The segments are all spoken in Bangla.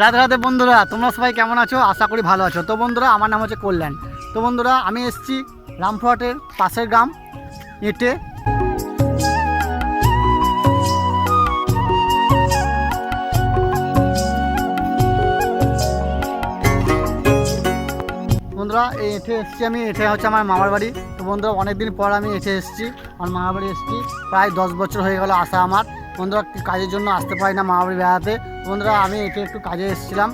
রাধে রাধে বন্ধুরা, তোমরা সবাই কেমন আছো? আশা করি ভালো আছো। তো বন্ধুরা, আমার নাম হচ্ছে কল্যাণ। তো বন্ধুরা, আমি এসেছি রামপুরহাটের পাশের গ্রাম এটে। বন্ধুরা, এই এঠে এসেছি আমি। এঠে হচ্ছে আমার মামার বাড়ি। তো বন্ধুরা, অনেকদিন পর আমি এঠে এসেছি। আমার মামার বাড়ি এসেছি। প্রায় দশ বছর হয়ে গেল আসা আমার। বন্ধুরা কাজের জন্য আসতে পারি না মামার বাড়ি বেড়াতে। বন্ধুরা, আমি এটে একটু কাজে এসেছিলাম।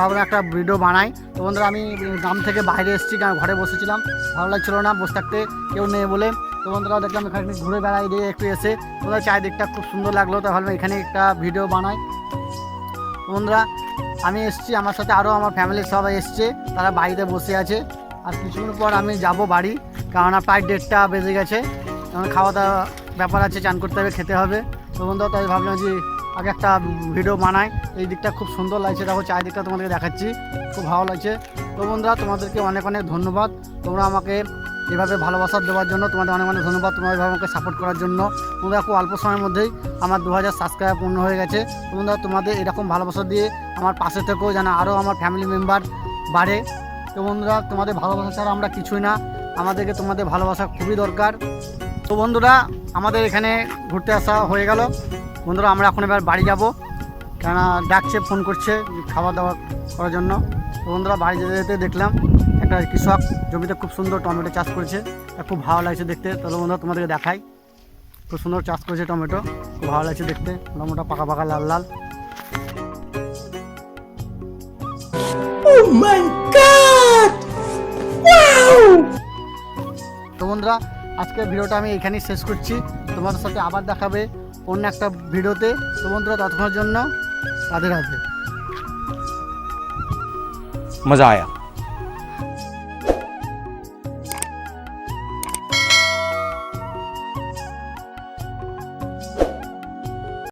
ভাবলাম একটা ভিডিও বানাই। তো বন্ধুরা, আমি গ্রাম থেকে বাইরে এসেছি, কারণ ঘরে বসেছিলাম। ভালো লাগছিল না, বসে থাকতে কেউ নেই বলে। তো বন্ধুরা, দেখলাম এখানে ঘুরে বেড়াই দিয়ে একটু এসে। বন্ধুরা, চারিদিকটা খুব সুন্দর লাগল। তো ভাবলাম এখানে একটা ভিডিও বানাই। বন্ধুরা, আমি এসেছি, আমার সাথে আরও আমার ফ্যামিলির সবাই এসছে। তারা বাড়িতে বসে আছে। আর কিছুক্ষণ পর আমি যাব বাড়ি, কেননা প্রায় দেড়টা বেজে গেছে। আমার খাওয়া দাওয়া ব্যাপার আছে, চান করতে হবে, খেতে হবে। তো বন্ধুরা তাই ভাবলাম যে আগে একটা ভিডিও বানাই। এই দিকটা খুব সুন্দর লাগছে। দেখো চারিদিকটা তোমাদেরকে দেখাচ্ছি। খুব ভালো লাগছে। তো বন্ধুরা, তোমাদেরকে অনেক অনেক ধন্যবাদ। তোমরা আমাকে এভাবে ভালোবাসা দেওয়ার জন্য, তোমাদের অনেক অনেক ধন্যবাদ। তোমরা এভাবে আমাকে সাপোর্ট করার জন্য। তোমরা খুব অল্প সময়ের মধ্যেই আমার দু হাজার সাবস্ক্রাইব পূর্ণ হয়ে গেছে। তো বন্ধুরা, তোমাদের এরকম ভালোবাসা দিয়ে আমার পাশে থেকেও যেন আরও আমার ফ্যামিলি মেম্বার বাড়ে। তো বন্ধুরা, তোমাদের ভালোবাসা ছাড়া আমরা কিছুই না। আমাদেরকে তোমাদের ভালোবাসা খুবই দরকার। তো বন্ধুরা আমাদের এখানে ঘুরতে আসা হয়ে গেল। বন্ধুরা আমরা এখন এবার বাড়ি যাব। কেননা ডাকছে ফোন করছে খাওয়া দাওয়া করার জন্য। তো বন্ধুরা বাড়ি যেতে যেতে দেখলাম একটা কৃষক জমিতে খুব সুন্দর টমেটো চাষ করেছে। খুব ভালো লাগছে দেখতে। তাহলে বন্ধুরা তোমাদেরকে দেখাই। খুব সুন্দর চাষ করেছে টমেটো। খুব ভালো লাগছে দেখতে। টমেটো পাকা পাকা লাল লাল। Oh! তো বন্ধুরা আজকে ভিডিওটা আমি এখানেই শেষ করছি। তোমাদের সাথে আবার দেখাবে অন্য একটা ভিডিওতে। তোমাদের তৎক্ষণের জন্য তাদের আছে মজা আয়া।